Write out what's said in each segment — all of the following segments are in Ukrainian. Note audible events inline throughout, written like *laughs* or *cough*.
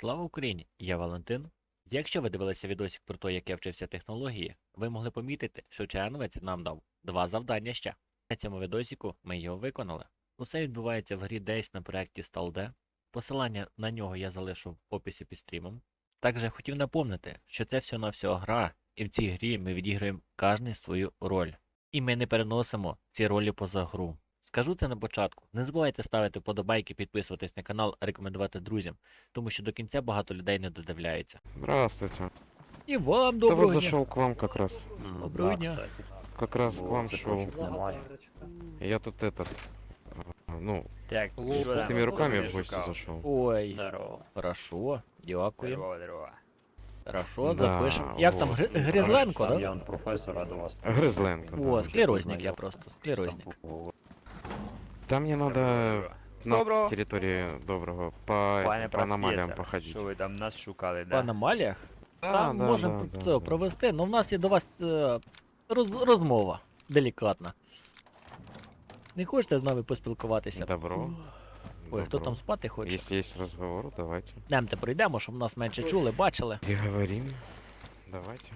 Слава Україні! Я Валентин. Якщо ви дивилися відосик про те, як я вчився технології, ви могли помітити, що Черновець нам дав два завдання ще. На цьому відосику ми його виконали. Усе відбувається в грі десь на проєкті StalD. Посилання на нього я залишу в описі під стрімом. Також я хотів напомнити, що це всього на всього гра, і в цій грі ми відіграємо кожен свою роль. І ми не переносимо ці ролі поза гру. Скажу це на початку. Не забувайте ставити подобайки, підписуватись на канал, рекомендувати друзям, тому що до кінця багато людей не додивляється. Здравствуйте. І вам Да доброго вот дня! зашел к вам как раз. Доброго дня. Как раз к вам шел. Я тут этот, ну, Так, с там? пустыми руками в гости зашел. Ой, Здорово. хорошо, дякую. Здорово, здорово. Хорошо, Да, запишемо. Як там, вот. Гри- Гризленко, да? Ян професора до вас. Гризленко, да. О, склерозник я просто, склерозник. Там мне надо на Доброго. территории Доброго по, Пане этим, по аномалиям походить. що ви там нас шукали, По да? аномаліях? Да, Там да, можемо да, це да, да. провести, але в нас є до вас е, роз, розмова делікатна. Не хочете з нами поспілкуватися? Добро. Ой, хто Добро. там спати хоче? Если есть разговор, давайте. Йдемте пройдемо, щоб нас менше чули, бачили. Переговорим. Давайте.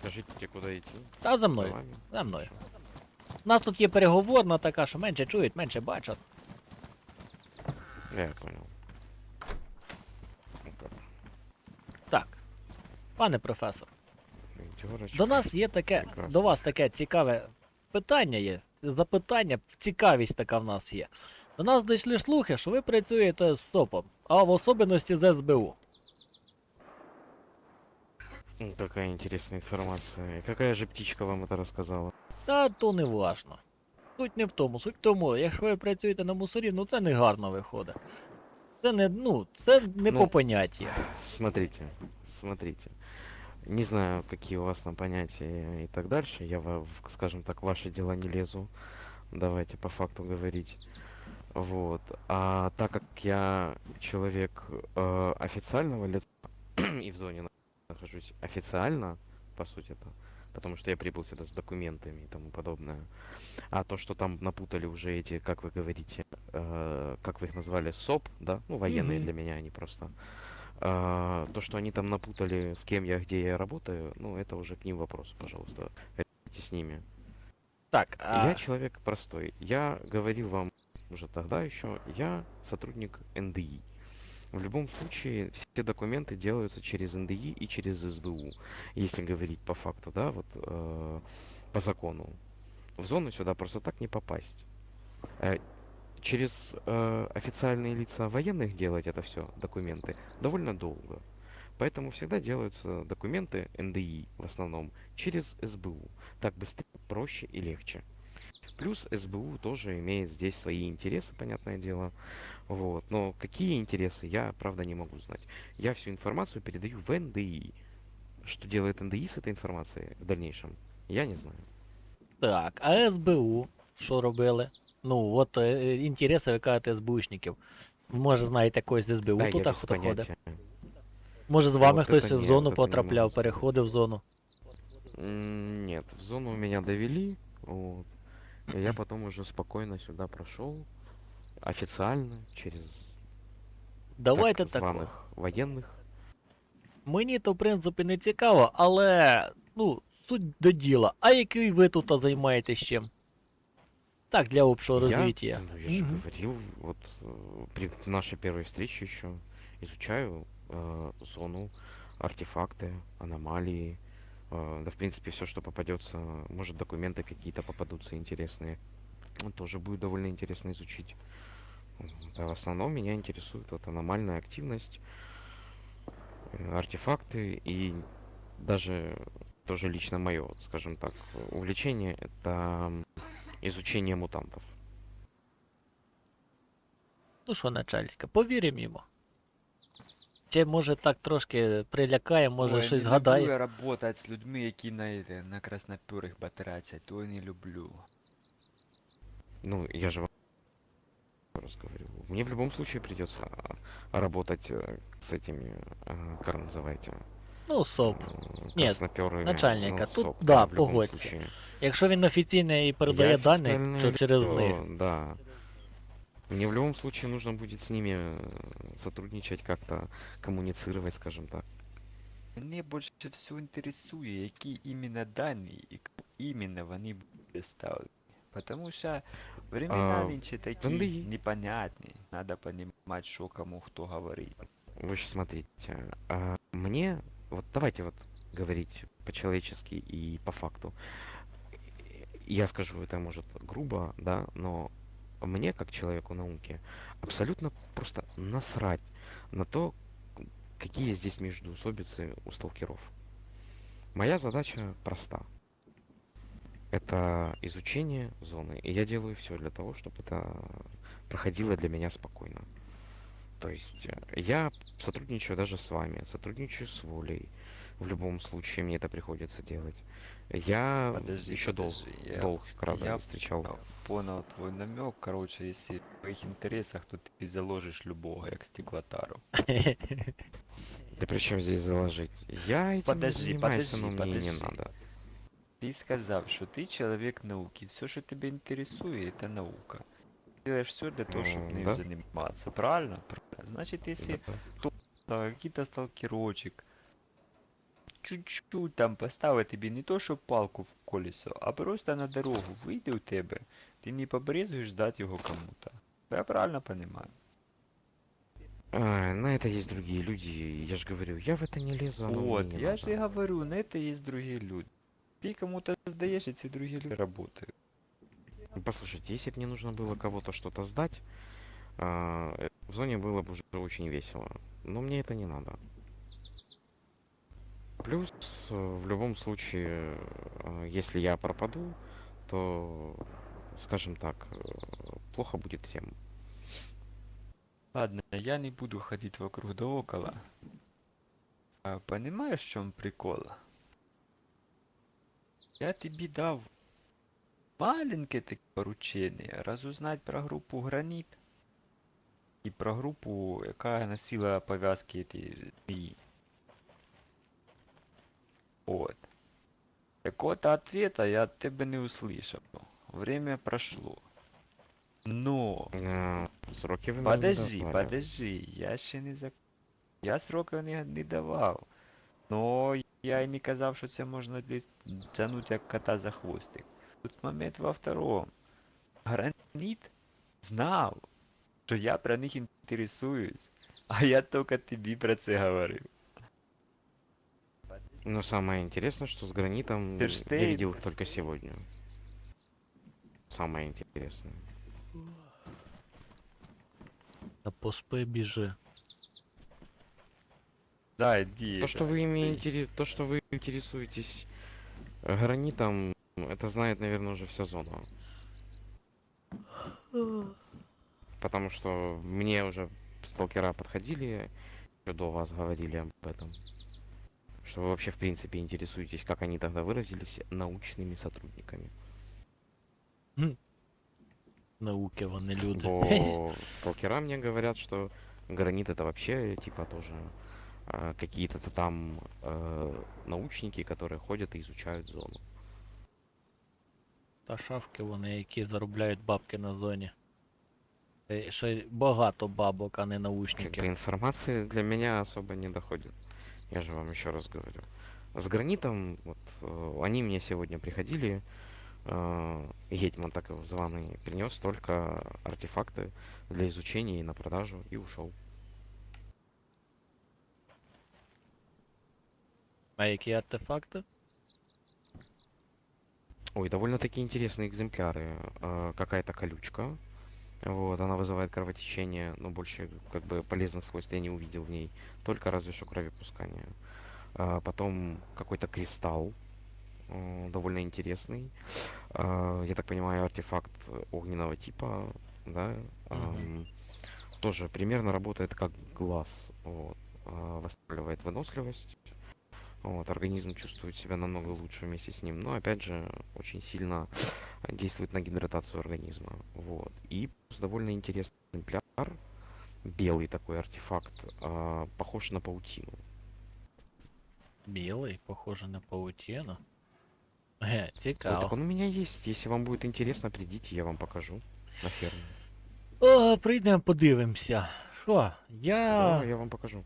Скажите, куда идти? Та за За мною, вами? за мною. Хорошо. У нас тут є переговорна така, що менше чують, менше бачать. Я понял. Так. Пане професор, до нас є таке, Прекрасно. до вас таке цікаве питання є. Запитання, цікавість така в нас є. До нас дійшли слухи, що ви працюєте з СОПом, а в особливості з СБУ. Какая интересная информация. Какая же птичка вам это рассказала? Та то не важно. Суть не в тому, суть в тому, якщо ви працюєте на мусорі, ну це не гарно виходить. Це не, ну, це не Ну, по поняття. Смотрите, смотрите. Не знаю, какие у вас там понятия и так дальше. Я, в, в, скажем так, в ваши дела не лезу. Давайте по факту говорить. Вот. А так как я человек э, официального лица *clears throat* и в зоне нахожусь официально, по сути это, потому что я прибыл сюда с документами и тому подобное. А то, что там напутали уже эти, как вы говорите, э, как вы их назвали, СОП, да, ну военные Мгм. для меня они просто. А, то, что они там напутали, с кем я, где я работаю, ну это уже к ним вопрос, пожалуйста, говорите с ними. Так, а Я человек простой. Я говорил вам уже тогда еще, я сотрудник НДИ. В любом случае, все документы делаются через НДИ и через СБУ. Если говорить по факту, да, вот э, по закону. В зону сюда просто так не попасть. Э, через э, официальные лица военных делать это все, документы, довольно долго. Поэтому всегда делаются документы НДИ в основном через СБУ. Так быстрее, проще и легче. Плюс СБУ тоже имеет здесь свои интересы, понятное дело. Вот. Но какие интересы, я правда не могу знать. Я всю информацию передаю в НДИ. Что делает НДИ с этой информацией в дальнейшем, я не знаю. Так, а СБУ що робили? Ну, от е, інтереси ви кажете СБУшників. Може, знаєте когось з СБУ да, тут я а без хто ходить? понятия. Може з вами от хтось это в ні, зону от это не потрапляв, можу сказати. переходив в зону. М, Нет, в зону меня довели, вот. И я потом уже спокойно сюда прошел. Официально, через Давайте так так. званых военных. Мені то в принципі не цікаво, але ну, суть до діла. А який ви тут займаєтесь чим? Так, для общого Я, розвиття. ну, я же Мгм. говорил, вот э, при нашей первой встрече еще изучаю э, зону, артефакты, аномалии, э, да в принципе все, что попадется, может документы какие-то попадутся интересные, Ну, тоже будет довольно интересно изучить. Вот, А в основном меня интересует вот аномальная активность, э, артефакты и даже тоже лично мое, скажем так, увлечение это м, изучение мутантов. Ну що, начальника, повіримо йому. Чи може так трошки прилякає, може Ой, щось не згадає. люблю я работать з людьми, які на, эти, на краснопюрих батаряться, то не люблю. Ну, я же вам раз говорю. Мне в любом случае придется а, работать э, с этими, э, как называете, Ну, СОП. э, Нет, краснопёрыми, начальника. ну, Тут, СОП, да, в любом погодься. случае. Якщо він офіційний і передає Я дані, официальное то через лицо, них. Да. Мне в любом случае нужно будет с ними э, сотрудничать, как-то коммуницировать, скажем так. Мене більше всього інтересує, які іменно дані і кому іменно вони будуть доставлені. Потому що времена А, нынче такі NDI. непонятні. Надо понимать, що кому хто говорить. Вы же смотрите, а, мне, вот давайте вот говорить по-человечески и по факту. Я скажу это, может, грубо, да, но мне, как человеку науки, абсолютно просто насрать на то, какие здесь междуусобицы у сталкеров. Моя задача проста. Это изучение зоны. И я делаю все для того, чтобы это проходило для меня спокойно. То есть э, я сотрудничаю даже с вами, сотрудничаю с Волей. В любом случае мне это приходится делать. Я Подожди, еще долг, подожди, я- долг когда я встречал. Понял твой намек. Короче, если в твоих интересах, то ты заложишь любого, як стеклотару. *laughs* Да при чем здесь заложить? Я этим Подожди, не занимаюсь, подожди, но мне и не подожди. надо. Ты сказав, що ти чоловік науки. Все, що тебе інтересує, це наука. Ти делаешь все для того, щоб М, нею да. заниматься. Правильно? Правильно. Значит, если Да. да, какие-то сталкерочек, чуть-чуть там поставить тобі не то, що палку в колесо, а просто на дорогу вийде у тебе, ти не побрезгуєш дати його кому-то. Я правильно понимаю? А, на это есть другие люди, я же говорю, я в это не лезу, оно мне Вот, не я же и надо. говорю, на это есть другие люди. Ты кому-то сдаешь, эти другие люди работают. Ну, Послушайте, если бы мне нужно было кого-то что-то сдать, а, э, в зоне было бы уже очень весело. Но мне это не надо. Плюс, э, в любом случае, э, если я пропаду, то, скажем так, плохо будет всем. Ладно, я не буду ходить вокруг да около. А, понимаешь, в чем прикол? Я тебе дав маленькое таке поручение разузнать про группу Гранит и про группу, яка носила повязки эти змеи. Вот. Какого-то ответа я от тебя не услышал. Время прошло. Но... Э, Сроки вы мне не Подожди, назвали. подожди, я ще не зак... Я сроків не, не давав. Но я й не казав, що це можна десь тянуть як кота за хвостик. Тут момент во втором. Граніт знав, що я про них інтересуюсь, а я тільки тобі про це говорив. Но самое интересное, что с гранитом я Ферштейн. видел их только сегодня. Самое интересное. Та поспи біжи. Да, іди. То, что да, вы ими интерес... то, что вы интересуетесь гранитом, это знает, наверное, уже вся зона. Потому что мне уже сталкера подходили, до вас говорили об этом. Что вы вообще, в принципе, интересуетесь, как они тогда выразились, научными сотрудниками. Науки вони люди. Бо *laughs* сталкера мне говорят, что гранит это вообще, типа, тоже а, какие-то там э, научники, которые ходят и изучают зону. Та шавки вони, які заробляють бабки на зоні. Е, Ще багато бабок, а не Как бы наушники. информации для меня особо не доходит. Я же вам еще раз говорю. С гранитом, вот, э, они мне сегодня приходили, э, Гетьман, так его званый, принес только артефакты для изучения и на продажу и ушел. А які артефакти? Ой, довольно-таки интересные экземпляры. Э, какая-то колючка. Вот, она вызывает кровотечение, но больше как бы полезных свойств я не увидел в ней. Только разве что кровопускание. А, потом какой-то кристалл. э, довольно интересный. А, я так понимаю, артефакт огненного типа, да? Ам, тоже примерно работает как глаз. Вот. Восстанавливает выносливость. Вот, организм чувствует себя намного лучше вместе с ним, но опять же очень сильно действует на гидратацию организма. Вот. И довольно интересный экземпляр, белый такой артефакт, а, похож на паутину. Білий, похоже на паутину. Ге, Вот, цікаво. так он у меня есть. Если вам будет интересно, придите, я вам покажу на ферме. О, прийдемо, подивимося. Що, я Давай, я вам покажу.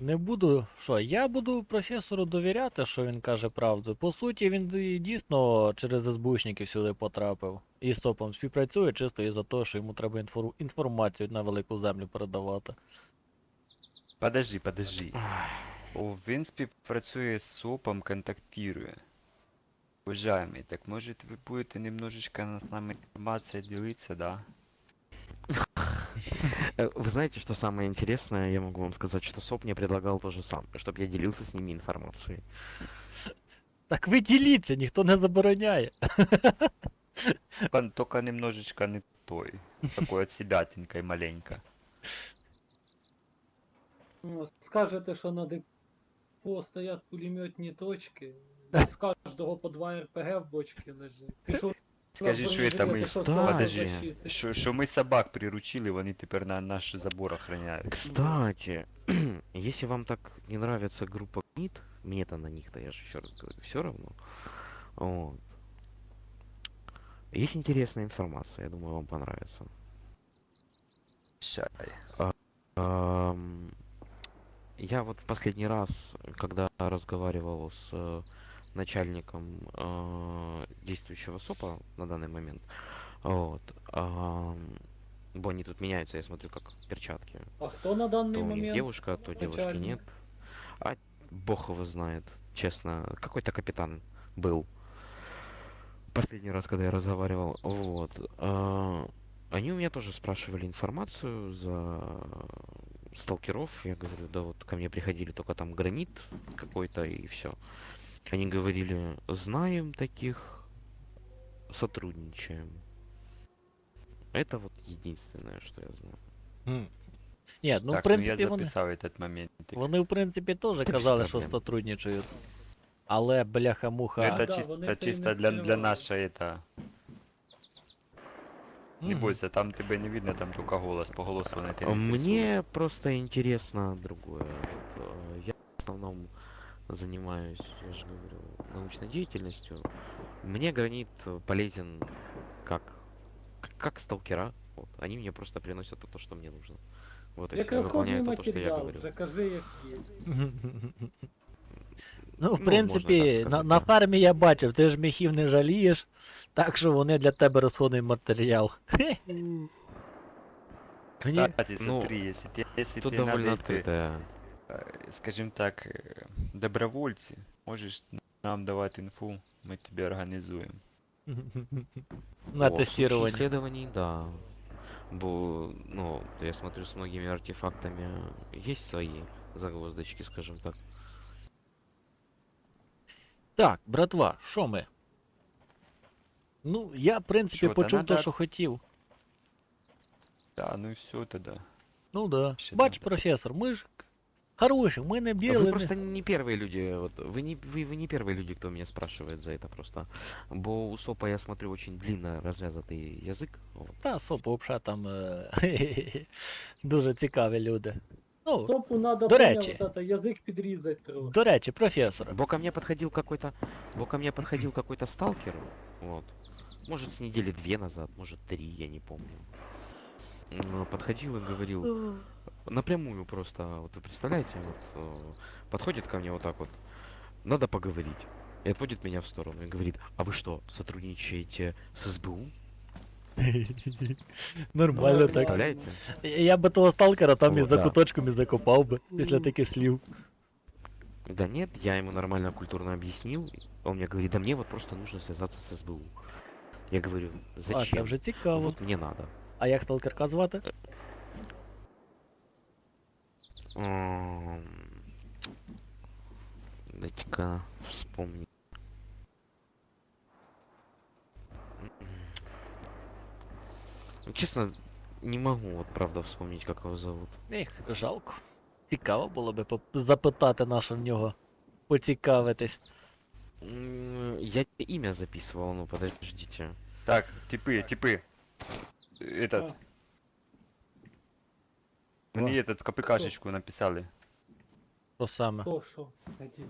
Не буду. Що, я буду професору довіряти, що він каже правду. По суті, він дійсно через СБУшників сюди потрапив. І з СОПом співпрацює чисто із-за того, що йому треба інфор... інформацію на велику землю передавати. Подожди, подожди. О, він співпрацює з СОПом, контактує. Уважаемый, так может вы будете немножечко с нами информацией делиться, да? *laughs* Э, Вы знаете, что самое интересное? Я могу вам сказать, что СОП мне предлагал то же самое, чтобы я делился с ними информацией. Так ви діліться, ніхто не забороняє. Только, только немножечко не той. Такой от себятенькой маленько. Ну, Скажете, що на депо стоять пулеметні точки. Десь в кожного по два РПГ в бочці лежить. Ти що, Скажи, що мы... це Кстати. защити? Що, що ми собак приручили, вони тепер на наш забор охраняють. Кстати, *clears throat* если вам так не нравится группа ГНИТ, мне-то на них-то, я же еще раз говорю, все равно. Вот. Есть интересная информация, я думаю, вам понравится. Щай. Ам, Я вот в последний раз, когда разговаривал с э, начальником э, действующего СОПа на данный момент, вот, бо они тут меняются, я смотрю, как перчатки. А хто на даний То момент? девушка, то девушки начальник? нет. А бог его знает, честно. Какой-то капитан был. Последний раз, когда я разговаривал. Вот. а, Они у меня тоже спрашивали информацию за сталкеров. Я говорю, да вот ко мне приходили только там гранит какой-то и все. Они говорили, знаем таких, сотрудничаем. Это вот единственное, что я знаю. Хм. Ні, ну в так, принципі ну я вони. записав этот момент. Вони, в принципі, теж без казали, що проблем. сотрудничають. Але Ну, бляха-муха. это да, чисто, вони це і чисто не для, для скривали. нашей это. Не Мгм. бойся, там тебе не видно, там только голос. По голосу на А это Мне просто интересно другое. Вот, э, я в основном занимаюсь, я же говорю, научной деятельностью. Мне гранит э, полезен как к- как сталкера. Вот. Они мне просто приносят то, что мне нужно. Вот и Як всё, я розходний выполняю то, то, что я матеріал, говорю. вже кажи як є. *laughs* Ну, в можна принципі, так на, сказати, на так. фермі я бачив, ти ж міхів не жалієш, так що вони для тебе розходний матеріал. Мені- Кстати, ну, смотри, если, если Тут тебе довольно надо, эти, открытая. э, скажем так, э, добровольцы, можешь нам давать инфу, мы тебе организуем. На О, в случае тестування. исследований, да. Бо, ну, я смотрю, с многими артефактами есть свои загвоздочки, скажем так. Так, братва, що ми? Ну, я, в принципі, Що, та почув надо- те, що хотів. Да, ну и все тогда. Ну да. Ще Бач, надо. професор, ми ж хороші, ми не А білі. Вы не- просто не первые люди, вот, вы, не, вы, вы не первые люди, кто меня спрашивает за это просто. Бо у СОПа, я смотрю, очень длинно развязатый язык. Вот. Та, соп, взагалі там е, *laughs* дуже цікаві люди. Ну, Топу надо До поняв, речі. от это, язик підрізати трохи. до речі, професор. Бо ко мне подходил какой-то, бо ко мне подходил какой-то сталкер, вот. Может, с недели две назад, может, три, я не помню. М, Подходил и говорил, напрямую просто, вот вы представляете, вот, э, подходит ко мне вот так вот, надо поговорить. И отводит меня в сторону и говорит, а вы что, сотрудничаете с СБУ? *laughs* Нормально Ну, так. Представляете? Я би того сталкера там О, із за да. куточком і закопав би після таких слів. Да нет, я ему нормально, культурно объяснил. Он мне говорит, да мне вот просто нужно связаться с СБУ. Я говорю, А, зачем? вже цікаво. Вот мне надо. А як сталкерка звати? М, Дайте-ка вспомнить. Честно, не могу вот правда вспомнить, как его зовут. Ех, жалко. Цікаво було би поп- запитати наше в нього. Поцікавитись. М, Я имя записывал, ну подождите. Так, типы, типы. Этот. Мне этот в КПКшечку написали. То саме. То що? Іди.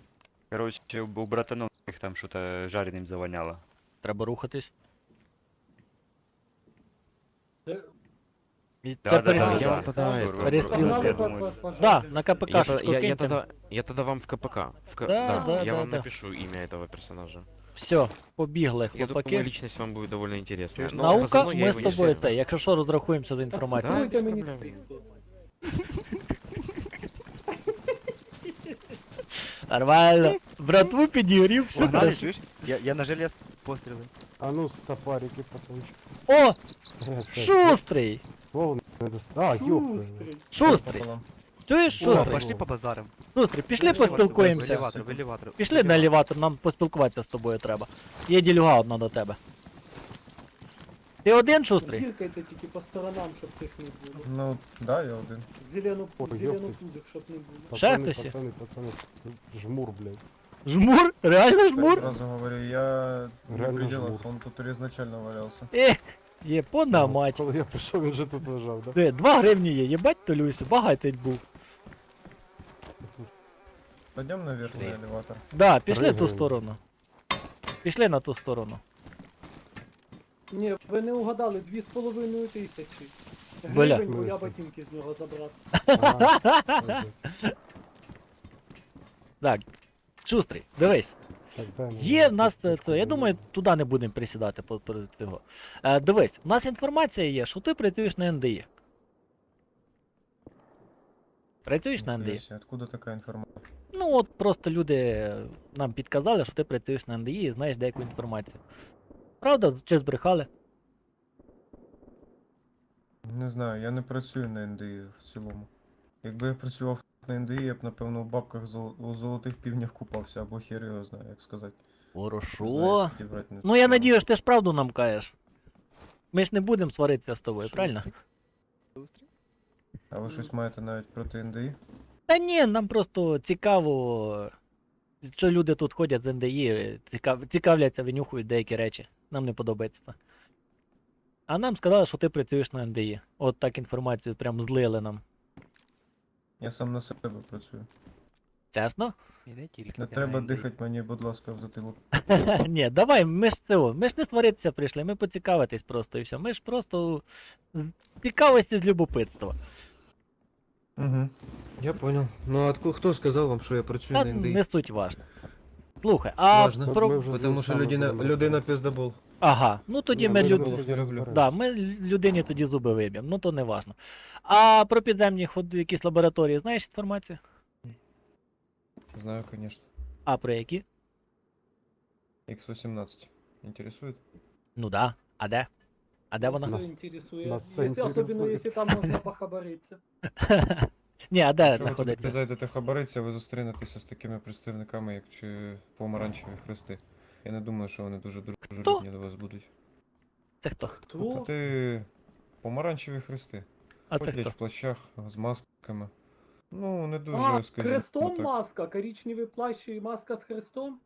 Короче, у у братанов их там что-то жареным завоняло. Треба рухатись. Де- І Да, це да, перес- да, Я да. вам тогда Да, это... Перестрілки. Погнали я по- думаю. по- по- Да, пожарки. на КПК Я, шутку то- я, я киньте. тогда, я тогда вам в КПК. В К- Да, да, да, я да, вам да. напишу имя этого персонажа. Все, побігли, Я думаю, хлопаки. личность вам будет довольно интересная. Чуешь, Но Наука, позывной я ми его з не тобою знаю. те, якщо що, розрахуємося за Так інформацію. Да, Тройте без мені проблем. цих. Нормально. Братву підігрів, все Погнали, хорошо. чуєш? Я, я на желез постріли. А ну, стопарики, пацанчик. О, Шустрый. шустрий! Словно не дост- А, ёпта. Шустрий. Шустрий! Чуєш, О, шустрий? пошли по базарам. Шустрий, пішли В поспілкуємося. елеватор, в елеватор. Пішли на елеватор, нам поспілкуватися з тобою треба. Є ділюга одна до тебе. Ти один шустрий? Зіркайте тільки по сторонам, щоб цих не було. Ну, да, я один. Зелену, Ой, зелену ёпта. пузик, щоб не було. Ще Пацаны, хтось є? пацаны, пацаны. Жмур, блядь. Жмур? Реально жмур? Сразу говорю, я не Реально в пределах, жмур. он тут изначально валялся. Ех, є на мать. Коли я прийшов, він же тут лежав, да? Де, два гривні є, єбать толюйся, багатий був. Пойдем наверх на элеватор. Да, пішли в ту Гривень. сторону. Пішли на ту сторону. Ні, ви не угадали, дві з половиною тисячі. Бля. Гривень, бо я ботинки з нього забрав. Ага. *laughs* Так, шустрий, дивись. Мені Є в нас це, я думаю, туди не будемо присідати по по цього. Е, дивись, у нас інформація є, що ти працюєш на НДІ. Працюєш на НДІ? Откуда такая информация? Ну от просто люди нам підказали, що ти працюєш на НДІ і знаєш деяку інформацію. Правда, чи збрехали? Не знаю, я не працюю на НДІ в цілому. Якби я працював на НДІ, я б напевно у бабках зол- у золотих півнях купався, або хер його знає, як сказати. Хорошо. Ну я надію, що ти ж правду нам кажеш. Ми ж не будемо сваритися з тобою, правильно? А ви щось маєте навіть проти НДІ? Та ні, нам просто цікаво, що люди тут ходять з НДІ, цікав... цікавляться, винюхують деякі речі. Нам не подобається. це. А нам сказали, що ти працюєш на НДІ. От так інформацію прям злили нам. Я сам на себе працюю. Чесно? І не тільки. Не треба дихати мені, будь ласка, в затилок. *laughs* Ні, давай, ми ж цього. Ми ж не сваритися прийшли, ми поцікавитись просто і все. Ми ж просто з цікавості з любопитства. Угу. Я понял. Ну а откуда кто сказал вам, что я працюю Та на НДІ? не суть важно. Слухай, а Важно. про. Ми вже з Потому ним що саме людина, людина розбиратися. Ага, ну тоді Ні, ми ми люд... Да, ми людині тоді зуби виб'ємо, ну то не важно. А про підземні ход... якісь лабораторії знаєш інформацію? Знаю, конечно. А про які? X18. Интересует? Ну да. А де? А де вона? Нас- інтересує. нас все Якщо, особливо, інтересує. якщо там можна похабаритися. *laughs* Ні, а де Якщо ви туди зайдете хабариться, ви зустрінетеся з такими представниками, як чи помаранчеві хрести. Я не думаю, що вони дуже дружелюбні до вас будуть. Це хто? Хто? Ти помаранчеві хрести. А це хто? в плащах з масками. Ну, не дуже, А, скажімо хрестом так. маска, коричневий плащ і маска з хрестом?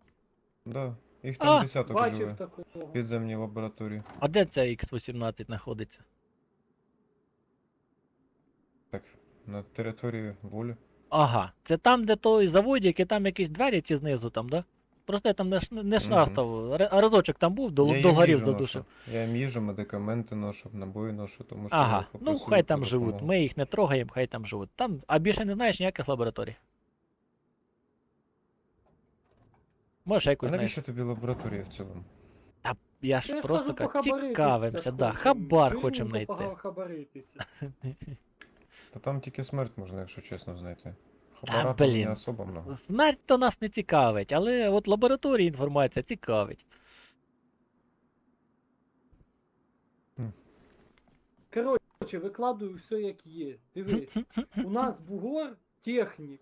Да. Їх А, там десяток Бачив живе. такого. В підземній лабораторії. А де ця X18 знаходиться? Так, на території волі. Ага, це там, де той заводик, і там якісь двері чи знизу там, да? Просто я там не, не Мгм. шастав. Р- Разочок там був, до, догорів до душу. Я їм їжу, медикаменти ношу, набої ношу, тому що Ага, ну хай там живуть. Ми їх не трогаємо, хай там живуть. Там, а більше не знаєш ніяких лабораторій. Може, А якусь знаєш. навіщо тобі лабораторія в цілому? А я ж Я просто кажу, так цікавимося, да. Хабар хочемо знайти. *laughs* Та там тільки смерть можна, якщо чесно знайти. Та, Хабара там блін. не особо много. Смерть то нас не цікавить, але от лабораторії інформація цікавить. Коротше, викладую все як є. Дивись, у нас бугор технік.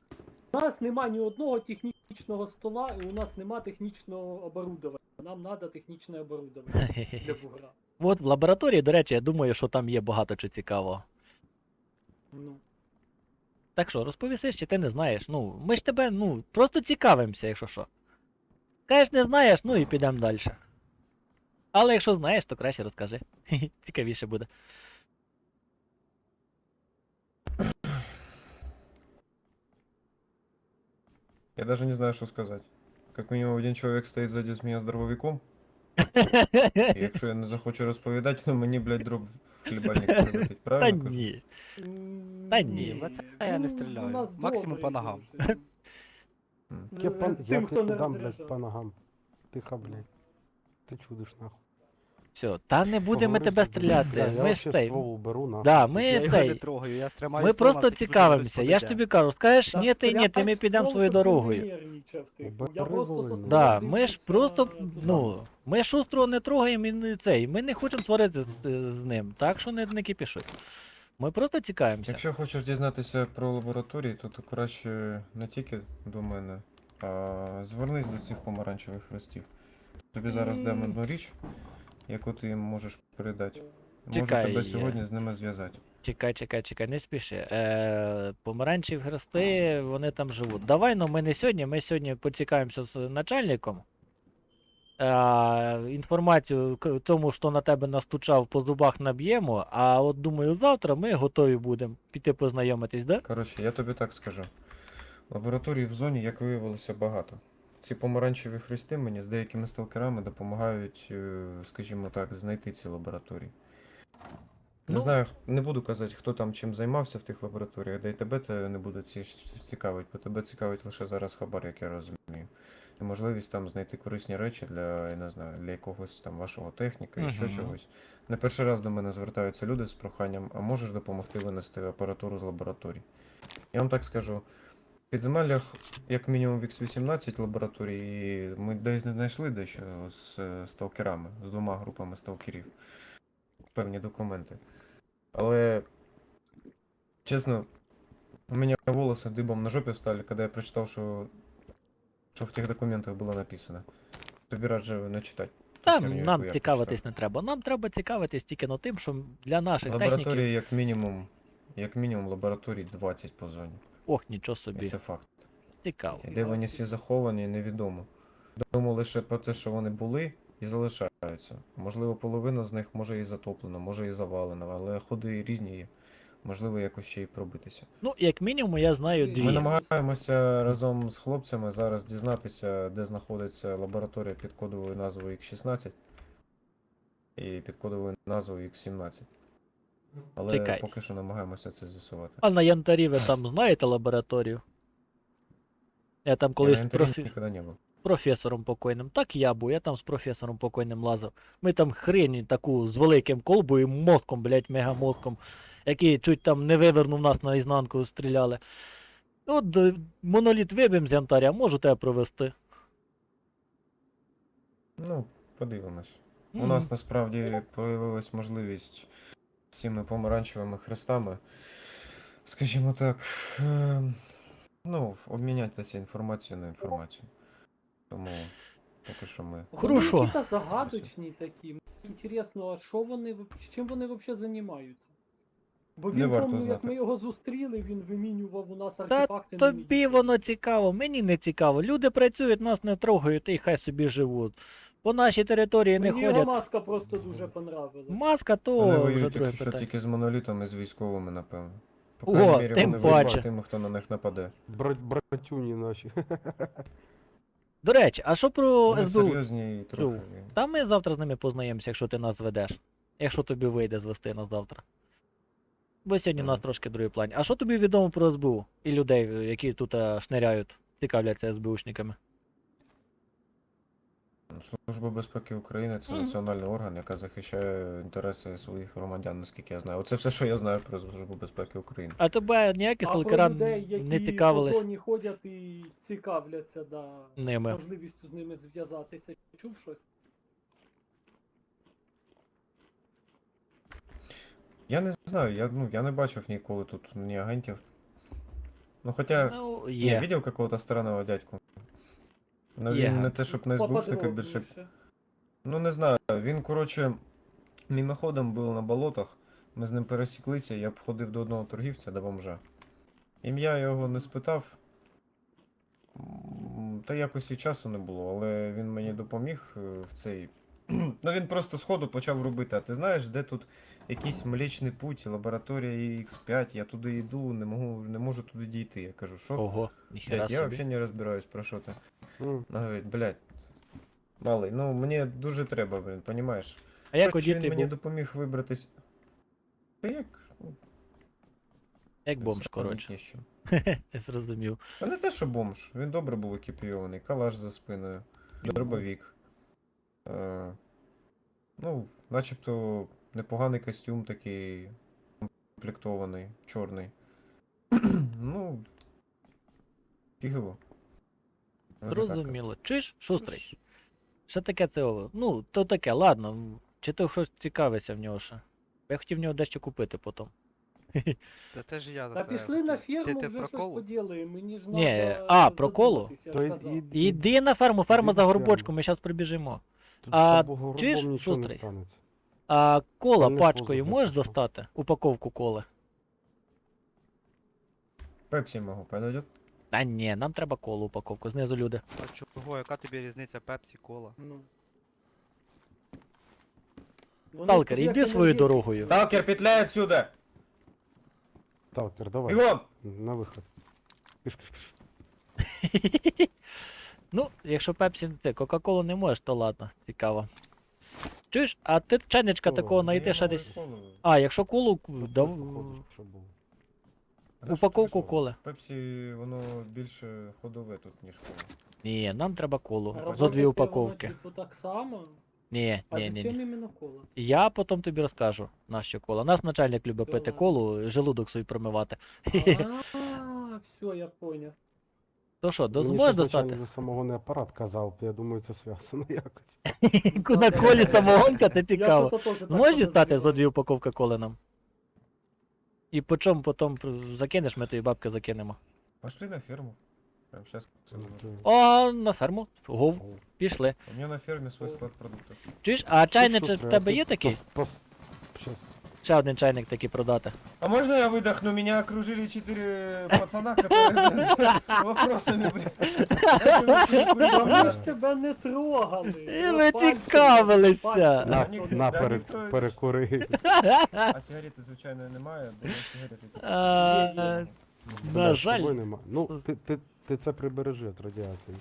У нас нема ні одного технічного стола і у нас нема технічного оборудовання. Нам треба технічне оборудовання для *laughs* бугра. От в лабораторії, до речі, я думаю, що там є багато чого цікавого. Ну. Так що, розповісиш, чи ти не знаєш? Ну, ми ж тебе, ну, просто цікавимося, якщо що. Кажеш, не знаєш, ну і підемо далі. Але якщо знаєш, то краще розкажи. *laughs* Цікавіше буде. Я даже не знаю, что сказать. Как минимум один человек стоит сзади з меня з дробовиком. І якщо я не захочу розповідати, то мені, блядь, дроб хлібальник прилетить, *laughs* Та правильно кажу? ні. Та ні. в лице я не стріляю. Максимум по ногам. *laughs* Я, пан... Тим, я хто не дам, блядь, по ногам. Тихо, блядь. Ти чудиш нахуй. Все, та не будемо тебе стріляти. Ми ж цей. Да, Я ми його не цей. трогаю, я тримаю Ми просто цікавимося. Я ж тобі кажу, скажеш, ні, ти ні, ти ми підемо своєю дорогою. типу. Я просто со Да, ми ж дивлюся просто, туди. ну, ми шустрого не трогаємо і не цей. Ми не хочемо сварити з, з ним, так що не, не кипішуй. Ми просто цікавимося. Якщо хочеш дізнатися про лабораторії, то ти краще не тільки до мене, а звернись до цих помаранчевих хрестів. Тобі зараз дам одну річ, яку ти їм можеш передати. Можу Чекай, тебе я- сьогодні з ними зв'язати. Чекай, чекай, чекай, не спіши. Е, помаранчеві хрести, вони там живуть. Давай, ну ми не сьогодні, ми сьогодні поцікавимося з начальником. Е, інформацію тому, що на тебе настучав, по зубах наб'ємо, а от думаю, завтра ми готові будемо піти познайомитись, да? Коротше, я тобі так скажу. Лабораторій в зоні, як виявилося, багато. Ці помаранчеві хрести мені з деякими сталкерами допомагають, е, скажімо так, знайти ці лабораторії. Не Ну. знаю, не буду казати, хто там чим займався в тих лабораторіях, де й тебе це не буде ці- цікавить, бо тебе цікавить лише зараз хабар, як я розумію. І можливість там знайти корисні речі для, я не знаю, для якогось там вашого техніка і ще Мгм. чогось. Не перший раз до мене звертаються люди з проханням, а можеш допомогти винести апаратуру з лабораторій. Я вам так скажу, в підземеллях, як мінімум в X18 лабораторій, і ми десь не знайшли дещо з е, сталкерами, з двома групами сталкерів. Певні документи. Але, чесно, у меня волосы дыбом на жопе встали, когда я прочитал, что, что в тех документах было написано. Не читати. ту Там херню, нам цікавитись не треба. Нам треба цікавитись тільки на тим, що для наших техніків. Лабораторії, як мінімум, як мінімум лабораторій 20 по зоні. Ох, нічого собі. це факт. Цікаво. І де вони всі заховані, невідомо. Відомо лише про те, що вони були і залишаються. Можливо, половина з них може і затоплена, може і завалена, але ходи різні є. Можливо, якось ще й пробитися. Ну, як мінімум, я знаю дві. Ми намагаємося разом з хлопцями зараз дізнатися, де знаходиться лабораторія під кодовою назвою X16 і під кодовою назвою X17. Але Чекай. поки що намагаємося це з'ясувати. А на Янтарі ви там знаєте лабораторію? Я там Я колись на інтернеті профі... ніколи не був. професором покойним. Так я був, я там з професором покойним лазив. Ми там хрень таку з великим колбою, мозком, блять, мегамозком, який чуть там не вивернув нас наізнанку, стріляли. От е, моноліт вибив з янтаря, можу тебе провести. Ну, подивимось. У нас насправді появилась можливість цими помаранчевими хрестами, скажімо так, ем, ну, обмінятися інформацією на інформацію. Тому поки що ми. Вони Хорошо. якісь загадочні такі. Мені Інтересно, а що вони чим вони взагалі займаються? Бо Не він, варто помню, як знати. ми його зустріли, він вимінював у нас артефакти. на Тобі воно цікаво, мені не цікаво. Люди працюють, нас не трогають і хай собі живуть. По нашій території не Мені його ходять. маска просто дуже понравилась. Маска то Вони вже воюють, друге якщо що, питання. тільки з монолітами, з військовими, напевно. По О, крайній мірі, тим вони воюють паче. з тими, хто на них нападе. Брат, братюні наші. *laughs* До речі, а що про Вони СБУ? серйозні і трохи. Та ми завтра з ними познаємося, якщо ти нас ведеш. Якщо тобі вийде звести нас завтра. Бо сьогодні у нас трошки другий план. А що тобі відомо про СБУ і людей, які тут е, шниряють, цікавляться СБУшниками? Служба безпеки України це національний орган, яка захищає інтереси своїх громадян, наскільки я знаю. Оце все, що я знаю про Службу безпеки України. А тебе ніякі А про сталкера людей, не які цікавились зоні ходять і цікавляться, да, ними. можливістю з ними зв'язатися. Чув щось? Я не знаю, я, ну, я не бачив ніколи тут ні агентів. Ну хоча Ну, я є. видел какого-то странного дядьку. Ну Є. він не те, щоб на СБУшника більше. Поподробніше. Ну не знаю, він, коротше, мимоходом був на болотах. Ми з ним пересіклися, я б ходив до одного торгівця, до бомжа. Ім'я його не спитав. М, Та якось і часу не було, але він мені допоміг е, в цей. *clears throat* Ну він просто сходу почав робити. А ти знаєш, де тут якийсь млечний путь, лабораторія X5, я туди йду, не можу, не можу туди дійти. Я кажу, що? Ого, Блядь, я собі. взагалі не розбираюсь про що ти. М, Ну, говорить, блядь. Малий, ну мені дуже треба, блін, понімаєш? А як Хоч він мені був? допоміг вибратись. Та як? Як бомж, коротше. *laughs* Я зрозумів. Та не те, що бомж, він добре був екіпійований, калаш за спиною, дробовік. Е, ну, начебто непоганий костюм такий комплектований, чорний. *clears throat* ну. Фігово. Зрозуміло. Чуєш, шустрий? Що таке це? Ну, то таке, ладно. Чи то щось цікавиться в нього ще? Я хотів в нього дещо купити потім. *laughs* Та це ж я Та пішли на ферму, Ти, ти вже щось поділаємо, мені ж Ні, надо а, про колу? Іди на ферму, ферма за горбочку, ми зараз прибіжимо. Тут А, чуєш, нічого не шустрий? А кола не пачкою можеш достати? Упаковку коли? Пепсі можу, пойдет? Та ні, нам треба колу упаковку, знизу люди. А чого, яка тобі різниця Пепсі, кола? Ну. Вони Сталкер, як іди своєю енергетики. дорогою. Сталкер, петляй отсюда! Сталкер, давай. Бігом! На виход. Пиш, пиш, пиш. Ну, якщо Пепсі це, Кока-Колу не можеш, то ладно, цікаво. Чуєш, а ти чайничка такого ну, знайти ще десь. А, якщо колу дав... упаковку коли. Пепсі, воно більше ходове тут, ніж кола. Ні, нам треба колу. За дві воно, упаковки. Типу так само? Ні, А ні, ні, ні. іменно кола? Я потім тобі розкажу, на що кола. Наш начальник любить пити колу, желудок свій промивати. А, *laughs* все, я понял. То що, дозволиш достати? за самогонний апарат казав, я думаю, це зв'язано *laughs* якось. *laughs* На колі самогонка, це цікаво. Можеш дістати за дві упаковки коли нам? І по чому потім закинеш, ми тобі бабки закинемо. Пошли на ферму. Прям сейчас. О, на ферму. Гов, пішли. У меня на ферме свой склад продуктов. Чуєш, а чайник Що в тебе є такий? Щас. Ще один чайник такий продати. А можно я выдохну? Меня окружили четыре пацана, которые блин, вопросами, блин. Я же вот не Та курю, ми ж тебе не трогали. І Я ви пальцем- цікавилися. пальцем На, ні, ніхто на да, пере, ніхто- перекури. *laughs* А сигарети, звичайно, немає, бо сигарети тут. А, Є, На З жаль. собою нема. Ну, ти, ти, ти це прибережи від радіації.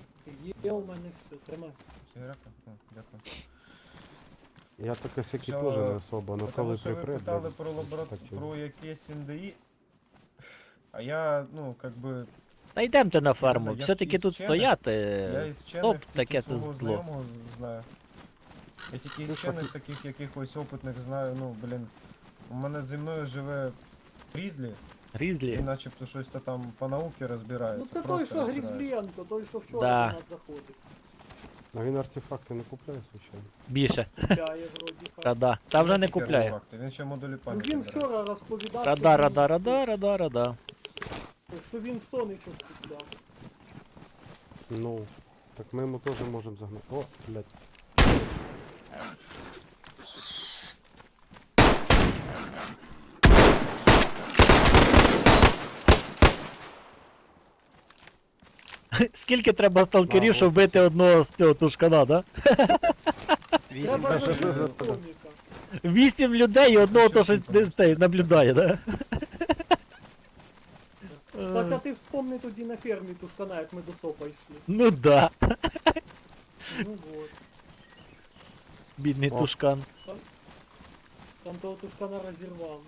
Є у мене все, тримай. Сигарета? О, дякую. Я таке сякі Що, теж не особо, але Потому коли що ви питали про так лабораторію, про якесь НДІ. А я, ну, как бы, Та йдемте на ферму. знаю, я Все-таки із тут вчених- стояти. я із стоп, вчених таке тільки це свого зло. знайомого знаю. Я тільки Ну, із вчених таких якихось опитних знаю, ну, блін. У мене зі мною живе Грізлі, і Грізлі. начебто щось то там по науці розбирається. Ну це той, просто що розбирається. Грізлієнко, той, що вчора Да. до нас заходить. А він артефакти не купляє, звичайно. Більше. Купляє вроді. Та хай. да. Та вже не купляє. артефакти, Він ще модулі Ну пам'яті. він бере. вчора розповідав, Рада, що рада, він- рада, рада, рада. що він сонечок купляв. Ну, так ми йому теж можемо загнати. О, блядь. *laughs* Скільки треба сталкерів, щоб вбити одного з цього тушкана, да? Вісім Треба ж- зробити. Вісім людей і одного то, що Що цей, наблюдає, да? *laughs* Так, а ти вспомни тоді на фермі Тушкана, як ми до сопа йшли. Ну да, Ну вот. бідний О. тушкан. Там того Тушкана розірвало.